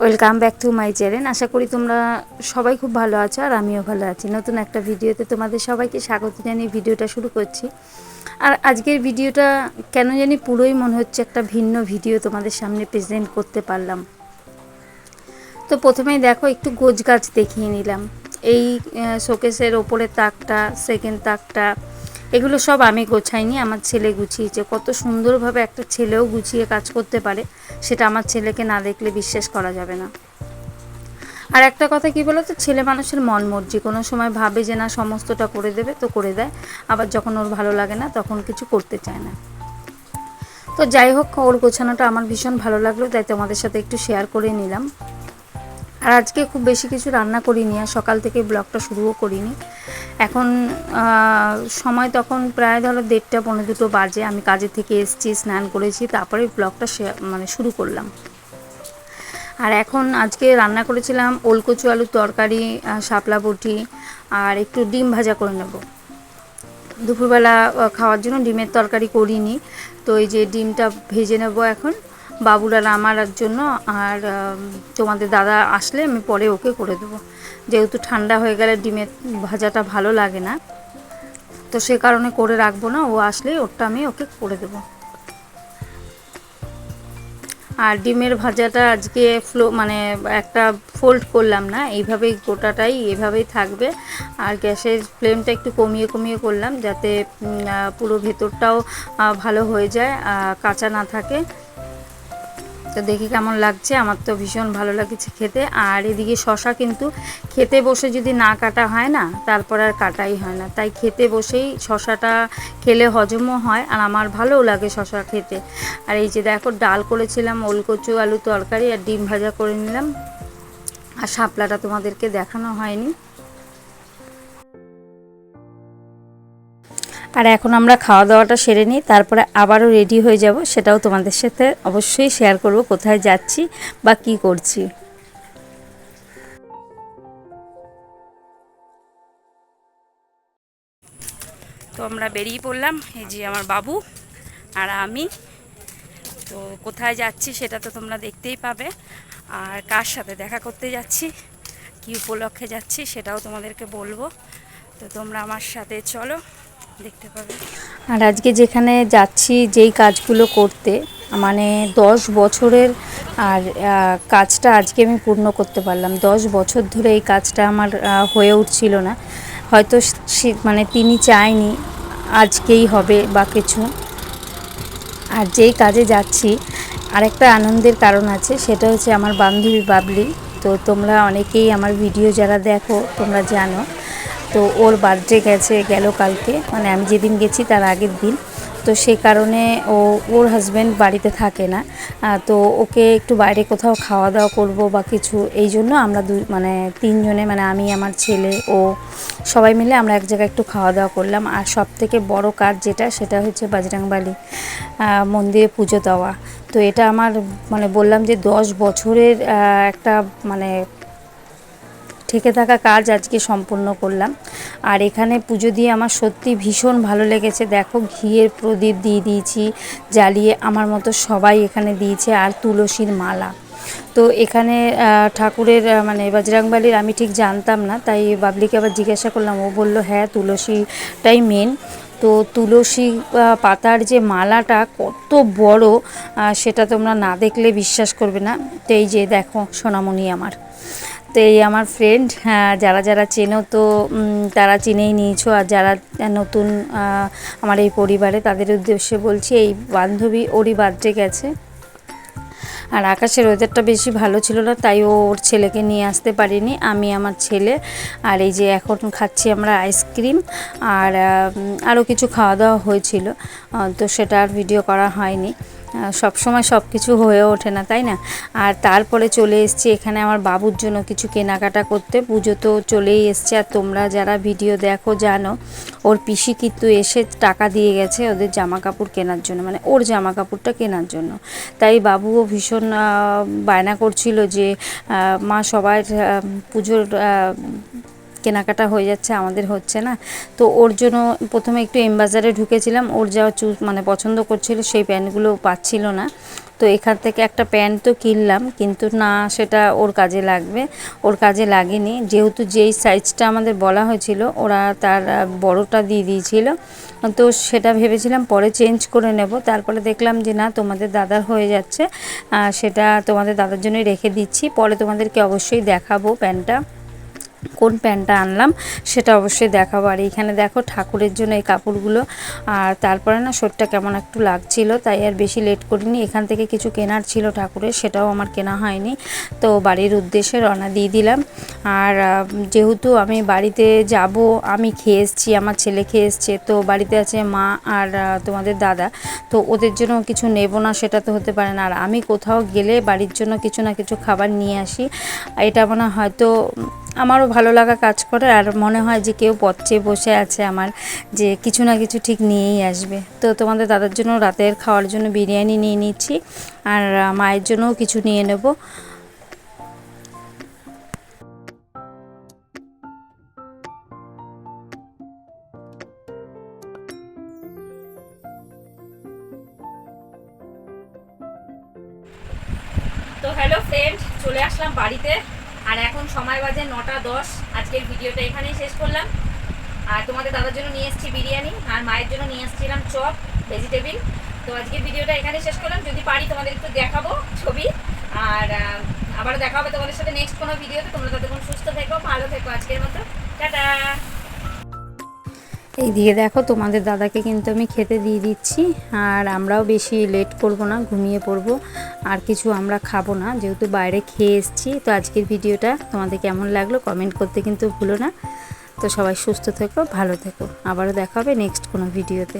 Welcome back to my channel আশা করি তোমরা সবাই খুব ভালো আছো আর আমিও ভালো আছি। নতুন একটা ভিডিওতে তোমাদের সবাইকে স্বাগত জানিয়ে ভিডিওটা শুরু করছি। আর আজকের ভিডিওটা কেন জানি পুরোই মনে হচ্ছে একটা ভিন্ন ভিডিও তোমাদের সামনে প্রেজেন্ট করতে পারলাম। তো প্রথমেই দেখো, একটু গোছ গাছ দেখিয়ে নিলাম। এই শোকেসের ওপরের তাকটা সেকেন্ড তাকটা এগুলো সব আমি গোছাইনি। আমার ছেলে গুছিয়েছে। কত সুন্দরভাবে একটা ছেলেও গুছিয়ে কাজ করতে পারে, সেটা আমার ছেলেকে না দেখলে বিশ্বাস করা যাবে না। আর একটা কথা কি বলো তো ছেলে মানুষের মন মর্জি। কোনো সময় ভাবে যে না, সমস্তটা করে দেবে তো করে দেয়। আবার যখন ওর ভালো লাগে না, তখন কিছু করতে চায় না। তো যাই হোক, ওর গোছানোটা আমার ভীষণ ভালো লাগল। তাই তোমাদের সাথে একটু শেয়ার করে নিলাম। আর আজকে খুব বেশি কিছু রান্না করিনি আর সকাল থেকে ব্লগটা শুরুও করিনি। এখন সময় তখন প্রায় ধরো দেড়টা পনেরো দুটো বাজে। আমি কাজের থেকে এসছি, স্নান করেছি, তারপরে ব্লগটা মানে শুরু করলাম। আর এখন আজকে রান্না করেছিলাম ওলকচু আলুর তরকারি শাপলা বটি আর একটু ডিম ভাজা করে নেব। দুপুরবেলা খাওয়ার জন্য ডিমের তরকারি করিনি। তো এই যে ডিমটা ভেজে নেব এখন। আর আমার জন্য আর তোমাদের দাদা আসলে আমি পরে ওকে করে দেবো। যেহেতু ঠান্ডা হয়ে গেলে ডিমের ভাজাটা ভালো লাগে না, তো সে কারণে করে রাখব না, ও আসলে ওরটা আমি ওকে করে দেবো। আর ডিমের ভাজাটা আজকে ফ্লো মানে একটা ফোল্ড করলাম না, এইভাবেই গোটাটাই এভাবেই থাকবে। আর গ্যাসের ফ্লেমটা একটু কমিয়ে কমিয়ে করলাম, যাতে পুরো ভেতরটাও ভালো হয়ে যায় কাঁচা না থাকে। তো দেখি কেমন লাগছে। আমার তো ভীষণ ভালো লাগছে খেতে। আর এদিকে শশা কিন্তু খেতে বসে যদি না কাটা হয় না, তারপর আর কাটাই হয় না। তাই খেতে বসেই শশাটা খেলে হজমও হয় আর আমার ভালোও লাগে শশা খেতে। আর এই যে দেখো ডাল করেছিলাম, ওলকচু, আলু তরকারি আর ডিম ভাজা করে নিলাম। আর শাপলাটা তোমাদেরকে দেখানো হয়নি। আর এখন আমরা খাওয়া দাওয়াটা সেরে নিই, তারপরে আবারও রেডি হয়ে যাব। সেটাও তোমাদের সাথে অবশ্যই শেয়ার করব, কোথায় যাচ্ছি বা কি করছি। তো আমরা বেরিয়ে পড়লাম, এই যে আমার বাবু আর আমি। তো কোথায় যাচ্ছি সেটা তো তোমরা দেখতেই পাবে। আর কার সাথে দেখা করতে যাচ্ছি, কি উপলক্ষে যাচ্ছি সেটাও তোমাদেরকে বলব। তো তোমরা আমার সাথে চলো। আর আজকে যেখানে যাচ্ছি, যেই কাজগুলো করতে মানে দশ বছরের আর কাজটা আজকে আমি পূর্ণ করতে পারলাম। দশ বছর ধরে এই কাজটা আমার হয়ে উঠছিল না। হয়তো মানে তিনি চায়নি, আজকেই হবে বা কিছু। আর যেই কাজে যাচ্ছি, আরেকটা আনন্দের কারণ আছে, সেটা হচ্ছে আমার বান্ধবী বাবলি। তো তোমরা অনেকেই আমার ভিডিও যারা দেখো, তোমরা জানো। তো ওর বার্থডে গেছে, গেল কালকে। মানে আমি যেদিন গেছি তার আগের দিন। তো সে কারণে ও, ওর হাজব্যান্ড বাড়িতে থাকে না। তো ওকে একটু বাইরে কোথাও খাওয়া দাওয়া করব বা কিছু, এই জন্য আমরা দু মানে তিনজনে মানে আমি, আমার ছেলে, ও, সবাই মিলে আমরা এক জায়গায় একটু খাওয়া দাওয়া করলাম। আর সব থেকে বড় কাজ যেটা, সেটা হচ্ছে বাজরাংবালি মন্দিরে পুজো দেওয়া। তো এটা আমার মানে বললাম যে দশ বছরের একটা মানে থেকে থাকা কাজ আজকে সম্পূর্ণ করলাম। আর এখানে পুজো দিয়ে আমার সত্যি ভীষণ ভালো লেগেছে। দেখো, ঘিয়ের প্রদীপ দিয়ে দিয়েছি, জ্বালিয়ে আমার মতো সবাই এখানে দিয়েছে, আর তুলসীর মালা। তো এখানে ঠাকুরের মানে বজরাংবালির আমি ঠিক জানতাম না, তাই বাবলিকে আবার জিজ্ঞাসা করলাম। ও বলল হ্যাঁ তুলসীটাই মেন তো তুলসী পাতার যে মালাটা কত বড় সেটা তোমরা না দেখলে বিশ্বাস করবে না। তো এই যে দেখো, সোনামণি আমার। তো এই আমার ফ্রেন্ড যারা যারা চেনো তো তারা চিনেই নিয়েছো। আর যারা নতুন আমার এই পরিবারে, তাদের উদ্দেশ্যে বলছি, এই বান্ধবী ওরই বার্থডে গেছে। আর আকাশের ওয়েদারটা বেশি ভালো ছিল না, তাই ও ওর ছেলেকে নিয়ে আসতে পারিনি, আমি আমার ছেলে। আর এই যে এখন খাচ্ছি আমরা আইসক্রিম আর আরও কিছু খাওয়া দাওয়া হয়েছিল তো সেটা আর ভিডিও করা হয়নি। সব সময় সব কিছু হয়ে ওঠে না, তাই না? আর তারপরে চলে এসছি এখানে আমার বাবুর জন্য কিছু কেনাকাটা করতে। পুজো তো চলেই এসছে। আর তোমরা যারা ভিডিও দেখো, জানো, ওর পিসি কিন্তু এসে টাকা দিয়ে গেছে ওদের জামা কাপড় কেনার জন্য মানে ওর জামা কাপড়টা কেনার জন্য। তাই বাবুও ভীষণ বায়না করছিল যে মা সবার পুজোর কেনাকাটা হয়ে যাচ্ছে, আমাদের হচ্ছে না। তো ওর জন্য প্রথমে একটু এমবাজারে ঢুকেছিলাম, ওর যা চুজ মানে পছন্দ করছিল সেই প্যান্টগুলো পাচ্ছিল না। তো এখান থেকে একটা প্যান্ট তো কিনলাম, কিন্তু না, সেটা ওর কাজে লাগবে, ওর কাজে লাগেনি। যেহেতু যেই সাইজটা আমাদের বলা হয়েছিল, ওরা তার বড়টা দিয়ে দিয়েছিল, তো সেটা ভেবেছিলাম পরে চেঞ্জ করে নেব। তারপরে দেখলাম যে না, তোমাদের দাদার হয়ে যাচ্ছে সেটা তোমাদের দাদার জন্যই রেখে দিচ্ছি, পরে তোমাদেরকে অবশ্যই দেখাবো প্যান্টটা। কোন প্যান্টটা আনলাম সেটা অবশ্যই দেখাবো। আর এইখানে দেখো ঠাকুরের জন্য এই কাপড়গুলো। আর তারপরে না শরীরটা কেমন একটু লাগছিল, তাই আর বেশি লেট করিনি। এখান থেকে কিছু কেনার ছিল ঠাকুরের, সেটাও আমার কেনা হয়নি। তো বাড়ির উদ্দেশ্যে রওনা দিয়ে দিলাম। আর যেহেতু আমি বাড়িতে যাব, আমি খেয়ে এসেছি, আমার ছেলে খেয়ে এসছে, তো বাড়িতে আছে মা আর তোমাদের দাদা। তো ওদের জন্য কিছু নেব না, সেটা তো হতে পারে না। আর আমি কোথাও গেলে বাড়ির জন্য কিছু না কিছু খাবার নিয়ে আসি। এটা মনে হয়তো আমারও ভালো লাগা কাজ করে, আর মনে হয় যে কেউ পথে বসে আছে আমার, যে কিছু না কিছু ঠিক নিয়েই আসবে। তো তোমাদের দাদার জন্য রাতের খাওয়ার জন্য বিরিয়ানি নিয়ে নিচ্ছি, আর মায়ের জন্যও কিছু নিয়ে নেব। তো হ্যালো ফ্রেন্ড, চলে আসলাম বাড়িতে। আর এখন সময় বাজে নটা দশ। আজকের ভিডিওটা এখানেই শেষ করলাম। আর তোমাদের দাদার জন্য নিয়ে এসেছি বিরিয়ানি, আর মায়ের জন্য নিয়ে এসেছিলাম চপ, ভেজিটেবিল। তো আজকের ভিডিওটা এখানে শেষ করলাম। যদি পারি তোমাদের একটু দেখাবো ছবি। আর আবার দেখা হবে তোমাদের সাথে নেক্সট কোনো ভিডিওতে। তোমরা ততক্ষণ সুস্থ থেকো, ভালো থেকো আজকের মতো। টাটা! এই দিয়ে দেখো, তোমাদের দাদাকে কিন্তু আমি খেতে দিয়ে দিচ্ছি। আর আমরাও বেশি লেট করব না, ঘুমিয়ে পড়ব। আর কিছু আমরা খাব না, যেহেতু বাইরে খেয়ে এসেছি। তো আজকের ভিডিওটা তোমাদের কেমন লাগল কমেন্ট করতে কিন্তু ভুলো না। তো সবাই সুস্থ থেকো, ভালো থেকো। আবারও দেখা হবে নেক্সট কোনো ভিডিওতে